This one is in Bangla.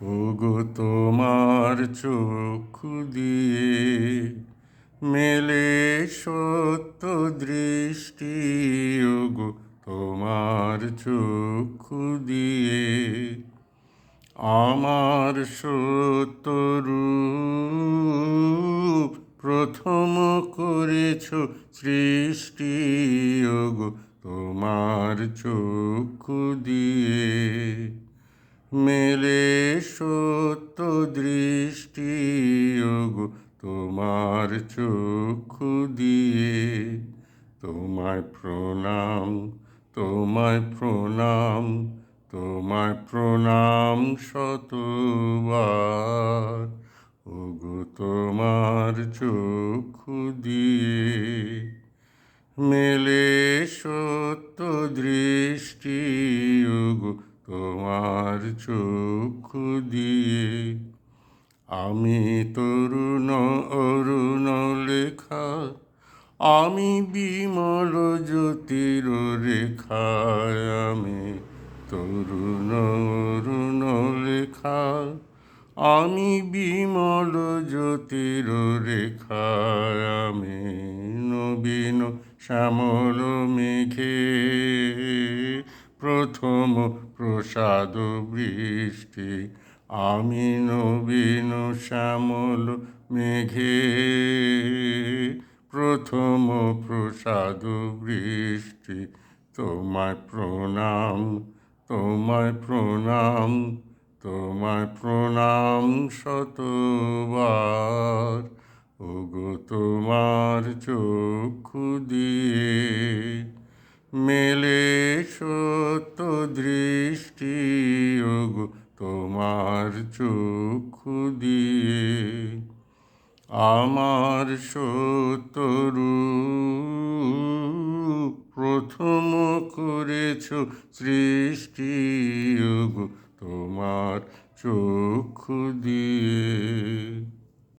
ওগো তোমার চক্ষু দিয়ে মেলে সত্য দৃষ্টি, ওগো তোমার চক্ষু দিয়ে আমার সত্য রূপ প্রথম করেছ সৃষ্টি, ওগো তোমার চক্ষু দিয়ে। মেলে সত্য দৃষ্টি ওগো, তোমার চক্ষু দিয়ে। তোমায় প্রণাম তোমায় প্রণাম তোমায় প্রণাম শতবার। ওগো, তোমার চক্ষু দিয়ে। মেলে সত্য দৃষ্টি ওগো, তোমার চক্ষু দিয়ে। আমি তরুণ অরুণ লেখা, আমি বিমল জ্যোতির রেখায় আমি তরুণ অরুণ লেখা, আমি বিমল জ্যোতির রেখায় আমি নবীন শ্যামল মেঘে। প্রথম প্রসাদ বৃষ্টি, আমি নবীন শ্যামল মেঘে। প্রথম প্রসাদ বৃষ্টি, তোমায় প্রণাম তোমায় প্রণাম তোমায় প্রণাম শতবার। ওগো তোমার চক্ষু দিয়ে মেলে সত্য দৃষ্টি তোমার চক্ষু দিয়ে। আমার সতরু প্রথম করেছ সৃষ্টি তোমার চক্ষু দিয়ে।